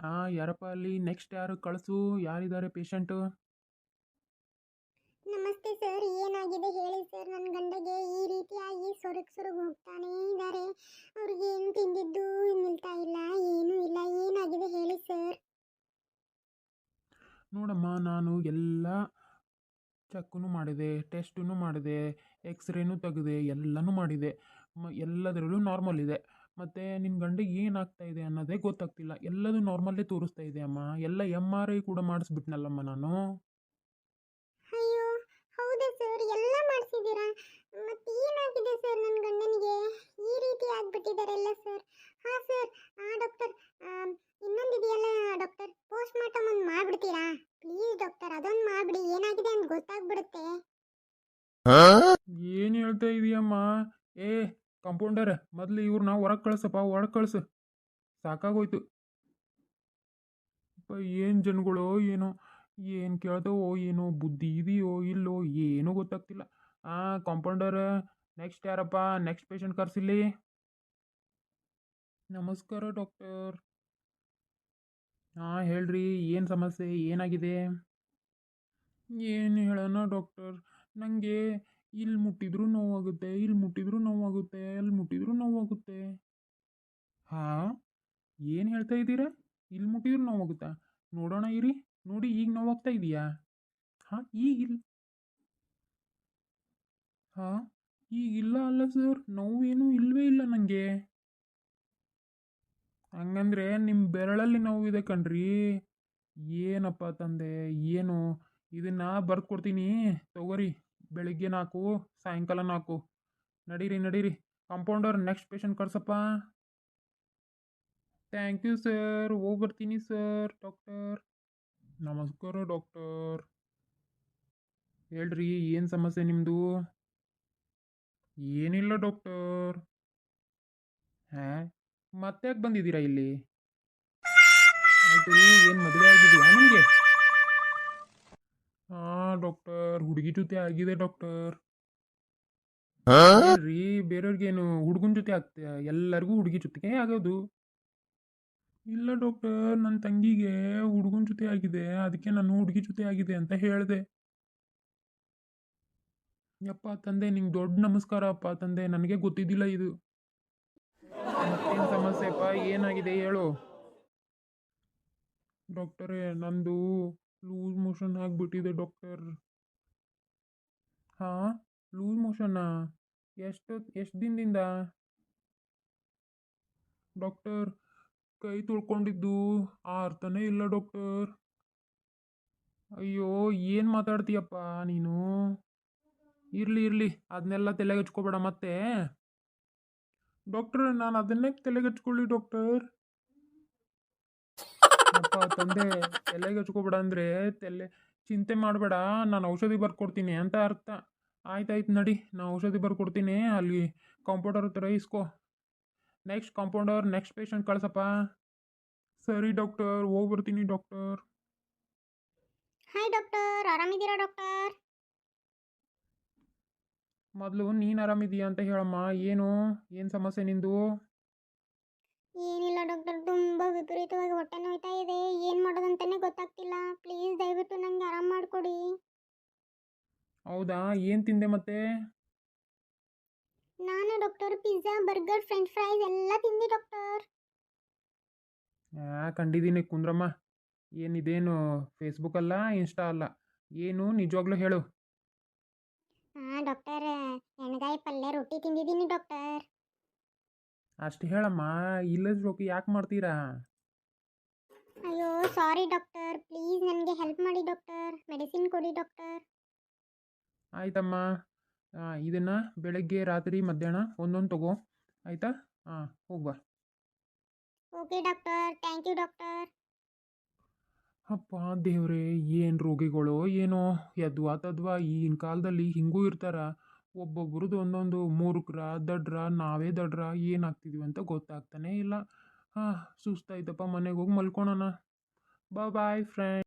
ಹಾಂ ಯಾರಪ್ಪ ಅಲ್ಲಿ? ನೆಕ್ಸ್ಟ್ ಯಾರು? ಕಳಿಸು. ಯಾರಿದ್ದಾರೆ ಪೇಷಂಟು ನಮಸ್ತೆ ಸರ್ ಏನಾಗಿದೆ ಹೇಳಿ ಸರ್ ನನ್ನ ಗಂಡಗೆ ಈ ರೀತಿಯಾಗಿ ಸೊರಗ್ ಸೊರಗ್ ಹೋಗ್ತಾನೇ ಇದ್ದಾರೆ. ಅವ್ರಿಗೆ ಏನು ತಿಂದಿದ್ದು ನಿಲ್ತಾ ಇಲ್ಲ ಏನೂ ಇಲ್ಲ. ಏನಾಗಿದೆ ಹೇಳಿ ಸರ್ ನೋಡಮ್ಮ ನಾನು ಎಲ್ಲ ಚೆಕ್ಕೂ ಮಾಡಿದೆ ಟೆಸ್ಟೂ ಮಾಡಿದೆ ಎಕ್ಸ್ರೇನೂ ತೆಗೆದೆ ಎಲ್ಲನೂ ಮಾಡಿದೆ. ಮ ಎಲ್ಲದರಲ್ಲೂ ನಾರ್ಮಲ್ ಇದೆ. ಮತ್ತು ನಿನ್ನ ಗಂಡಿಗೆ ಏನಾಗ್ತಾ ಇದೆ ಅನ್ನೋದೇ ಗೊತ್ತಾಗ್ತಿಲ್ಲ. ಎಲ್ಲದೂ ನಾರ್ಮಲ್ಲೇ ತೋರಿಸ್ತಾ ಇದೆ ಅಮ್ಮ. ಎಲ್ಲ ಎಂ ಆರ್ ಐ ಕೂಡ ಮಾಡಿಸ್ಬಿಟ್ನಲ್ಲಮ್ಮ ನಾನು. ಅಯ್ಯೋ ಹೌದಾ ಸರ್? ಎಲ್ಲ ಮಾಡಿಸಿದ್ದೀರಾ? ಮತ್ತೆ ಏನಾಗಿದೆ ಸರ್ ನನ್ನ ಗಂಡನಿಗೆ? ಈ ರೀತಿ ಆಗ್ಬಿಟ್ಟಿದ್ದಾರೆಲ್ಲ ಸರ್. ಹಾಂ ಸರ್ ಹಾಂ ಡಾಕ್ಟರ್ ಇನ್ನೊಂದಿದೆಯಲ್ಲ ಡಾಕ್ಟರ್? ಪೋಸ್ಟ್ ಮಾರ್ಟಮ್ ಒಂದು ಮಾಡಿಬಿಡ್ತೀರಾ? ಪ್ಲೀಸ್ ಡಾಕ್ಟರ್ ಅದೊಂದು ಮಾಡಿಬಿಡಿ. ಏನಾಗಿದೆ ಅಂತ ಗೊತ್ತಾಗ್ಬಿಡುತ್ತೆ. ಏನು ಹೇಳ್ತಾ ಇದೀಯಮ್ಮ? ಏ ಕಂಪೌಂಡರ್, ಮೊದಲು ಇವ್ರನ್ನ ಹೊರಗೆ ಕಳ್ಸಪ್ಪ ಹೊರಗೆ ಕಳ್ಸು. ಸಾಕಾಗೋಯ್ತು. ಏನು ಜನಗಳು ಏನೋ, ಏನು ಕೇಳ್ದವೋ ಏನೋ, ಬುದ್ಧಿ ಇದೆಯೋ ಇಲ್ಲೋ ಏನೂ ಗೊತ್ತಾಗ್ತಿಲ್ಲ. ಹಾಂ ಕಾಂಪೌಂಡರ್, ನೆಕ್ಸ್ಟ್ ಯಾರಪ್ಪ, ನೆಕ್ಸ್ಟ್ ಪೇಷಂಟ್ ಕರ್ಸಿಲ್ಲಿ? ನಮಸ್ಕಾರ ಡಾಕ್ಟರ್. ಹಾಂ, ಹೇಳ್ರಿ, ಏನು ಸಮಸ್ಯೆ, ಏನಾಗಿದೆ? ಏನು ಹೇಳೋಣ ಡಾಕ್ಟರ್ ನನಗೆ ಇಲ್ಲಿ ಮುಟ್ಟಿದ್ರೂ ನೋವಾಗುತ್ತೆ, ಇಲ್ಲಿ ಮುಟ್ಟಿದ್ರೂ ನೋವಾಗುತ್ತೆ, ಅಲ್ಲಿ ಮುಟ್ಟಿದ್ರೂ ನೋವಾಗುತ್ತೆ. ಹಾಂ, ಏನು ಹೇಳ್ತಾ ಇದ್ದೀರಾ? ಇಲ್ಲಿ ಮುಟ್ಟಿದ್ರೂ ನೋವಾಗುತ್ತಾ? ನೋಡೋಣ ಇರಿ, ನೋಡಿ ಈಗ ನೋವಾಗ್ತಾ ಇದೆಯಾ? ಹಾಂ ಈಗಿಲ್ಲ ಹಾಂ ಈಗಿಲ್ಲ ಅಲ್ಲ ಸರ್, ನೋವೇನು ಇಲ್ಲವೇ ಇಲ್ಲ ನನಗೆ ಹಂಗಂದ್ರೆ ನಿಮ್ಮ ಬೆರಳಲ್ಲಿ ನೋವಿದೆ ಕಣ್ರಿ. ಏನಪ್ಪ ತಂದೆ, ಏನು? ಇದನ್ನ ಬರ್ದು ಕೊಡ್ತೀನಿ ತಗೋರಿ. ಬೆಳಿಗ್ಗೆ ನಾಲ್ಕು ಸಾಯಂಕಾಲ ನಾಲ್ಕು ನಡೀರಿ ನಡೀರಿ. ಕಾಂಪೌಂಡರ್ ನೆಕ್ಸ್ಟ್ ಪೇಷಂಟ್ ಕಳ್ಸಪ್ಪ. ಥ್ಯಾಂಕ್ ಯು ಸರ್ ಹೋಗಿ ಬರ್ತೀನಿ ಸರ್ ಡಾಕ್ಟರ್ ನಮಸ್ಕಾರ ಡಾಕ್ಟರ್ ಹೇಳ್ರಿ, ಏನು ಸಮಸ್ಯೆ ನಿಮ್ಮದು ಏನಿಲ್ಲ ಡಾಕ್ಟರ್ ಹಾಂ? ಮತ್ತೆ ಯಾಕೆ ಬಂದಿದ್ದೀರಾ ಇಲ್ಲಿ? ಆಯಿತು ಏನು ಮದುವೆ ಆಗಿದೆಯಾ ನಿಮಗೆ? ಹಾಂ ಡಾಕ್ಟರ್? ಹುಡುಗಿ ಜೊತೆ ಆಗಿದೆ ಡಾಕ್ಟರ್. ರೀ ಬೇರೆಯವ್ರಿಗೇನು ಹುಡುಗನ ಜೊತೆ ಆಗ್ತೀಯ ಎಲ್ಲರಿಗೂ ಹುಡುಗಿ ಜೊತೆಗೆ ಆಗೋದು. ಇಲ್ಲ ಡಾಕ್ಟರ್ ನನ್ನ ತಂಗಿಗೆ ಹುಡುಗನ ಜೊತೆ ಆಗಿದೆ ಅದಕ್ಕೆ ನಾನು ಹುಡುಗಿ ಜೊತೆ ಆಗಿದೆ ಅಂತ ಹೇಳಿದೆ. ಯಪ್ಪ ತಂದೆ ನಿಂಗೆ ದೊಡ್ಡ ನಮಸ್ಕಾರ ಅಪ್ಪ ತಂದೆ ನನಗೆ ಗೊತ್ತಿದ್ದಿಲ್ಲ ಇದು. ಸಮಸ್ಯೆಪ್ಪ ಏನಾಗಿದೆ ಹೇಳು. ಡಾಕ್ಟರೇ ನಂದು ಲೂಸ್ ಮೋಷನ್ ಆಗಿಬಿಟ್ಟಿದೆ ಡಾಕ್ಟರ್ ಹಾಂ ಲೂಸ್ ಮೋಷನ್ನಾ ಎಷ್ಟು ಎಷ್ಟು ದಿನದಿಂದ? ಡಾಕ್ಟರ್ ಕೈ ತೊಳ್ಕೊಂಡಿದ್ದು? ಆ ಅರ್ಥನೇ ಇಲ್ಲ ಡಾಕ್ಟರ್ ಅಯ್ಯೋ, ಏನು ಮಾತಾಡ್ತೀಯಪ್ಪ ನೀನು? ಇರಲಿ ಇರಲಿ ಅದನ್ನೆಲ್ಲ ತಲೆಗೆ ಹಚ್ಕೋಬೇಡ ಮತ್ತೆ. ಡಾಕ್ಟರ್ ನಾನು ಅದನ್ನೇ ತಲೆಗೆ ಹಚ್ಕೊಳ್ಳಿ ಡಾಕ್ಟರ್ ಅಪ್ಪ ತಂದೆ ತಲೆಗೆ ಹಚ್ಕೋಬೇಡ ಅಂದರೆ ತಲೆ ಚಿಂತೆ ಮಾಡಬೇಡ ನಾನು ಔಷಧಿ ಬರ್ಕೊಡ್ತೀನಿ ಅಂತ ಅರ್ಥ. ಆಯ್ತಾಯ್ತು ನಡಿ ನಾನು ಔಷಧಿ ಬರ್ಕೊಡ್ತೀನಿ ಅಲ್ಲಿ ಕಾಂಪೌಂಡರ್ ಹತ್ರ ಇಸ್ಕೋ. ನೆಕ್ಸ್ಟ್ ಕಾಂಪೌಂಡರ್ ನೆಕ್ಸ್ಟ್ ಪೇಷಂಟ್ ಕಳ್ಸಪ್ಪ. ಸರಿ ಡಾಕ್ಟರ್ ಹೋಗ್ಬರ್ತೀನಿ ಡಾಕ್ಟರ್ ಹಾಯ್ ಡಾಕ್ಟರ್ ಆರಾಮಿದ್ದೀರಾ ಡಾಕ್ಟರ್ ಮೊದಲು ನೀನು ಆರಾಮಿದೀಯಾ ಅಂತ ಹೇಳಮ್ಮ ಏನು ಏನು ಸಮಸ್ಯೆ ನಿಂದು? ಏನಿಲ್ಲ ಡಾಕ್ಟರ್ ತುಂಬ ಗೊತ್ತಾಗ್ತಿಲ್ಲ. ಪ್ಲೀಸ್ ದಯವಿಟ್ಟು ನಂಗೆ ಆರಾಮ್ ಮಾಡಿಕೊಡಿ. ಹೌದಾ? ಏನು ತಿಂದೆ ಮತ್ತೆ? ನಾನು doctor pizza burger french fries ಎಲ್ಲ ತಿಂದೆ ಡಾಕ್ಟರ್ ಆ ಕಂಡಿದ್ದೀನಿ ಕುಂದ್ರಮ್ಮ. ಏನಿದೇನು ಫೇಸ್ಬುಕ್ ಅಲ್ಲ ಇನ್ಸ್ಟಾ ಅಲ್ಲ. ಏನು ನಿಜವಾಗ್ಲೂ ಹೇಳು. ಹಾಂ ಡಾಕ್ಟರ್ ಎಣ್ಗಾಯಿ ಪಲ್ಯ ರೊಟ್ಟಿ ತಿಂದಿದ್ದೀನಿ ಡಾಕ್ಟರ್ ಅಷ್ಟು ಹೇಳಮ್ಮ ಇಲ್ಲದ ರೊಟ್ಟಿ ಯಾಕೆ ಮಾಡ್ತೀರಾ? ಅಯ್ಯೋ ಸಾರಿ ಡಾಕ್ಟರ್ ಪ್ಲೀಸ್ ನನಗೆ ಹೆಲ್ಪ್ ಮಾಡಿ ಡಾಕ್ಟರ್ ಮೆಡಿಸಿನ್ ಕೊಡಿ ಡಾಕ್ಟರ್ ಆಯ್ತಮ್ಮ. ಇದನ್ನು ಬೆಳಗ್ಗೆ ರಾತ್ರಿ ಮಧ್ಯಾಹ್ನ ಒಂದೊಂದು ತಗೋ. ಆಯಿತಾ? ಹಾಂ ಹೋಗ್ಬಾ okay doctor thank you doctor ಅಪ್ಪ ದೇವ್ರೆ ಏನು ರೋಗಿಗಳು ಏನೋ ಯದ್ವಾ ತದ್ವಾ ಈಗಿನ ಕಾಲದಲ್ಲಿ ಹಿಂಗೂ ಇರ್ತಾರ. ಒಬ್ಬೊಬ್ರದ್ದು ಒಂದೊಂದು ಮೂರ್ಖರ ದಡ್ರ ನಾವೇ ದಡ್ರ ಏನಾಗ್ತಿದೀವಿ ಅಂತ ಗೊತ್ತಾಗ್ತಾನೆ ಇಲ್ಲ. ಹಾಂ ಸುಸ್ತಾಯ್ತಪ್ಪ ಮನೆಗೆ ಹೋಗಿ ಮಲ್ಕೊಳೋಣ. ಬಾ ಬಾಯ್ ಫ್ರೆಂಡ್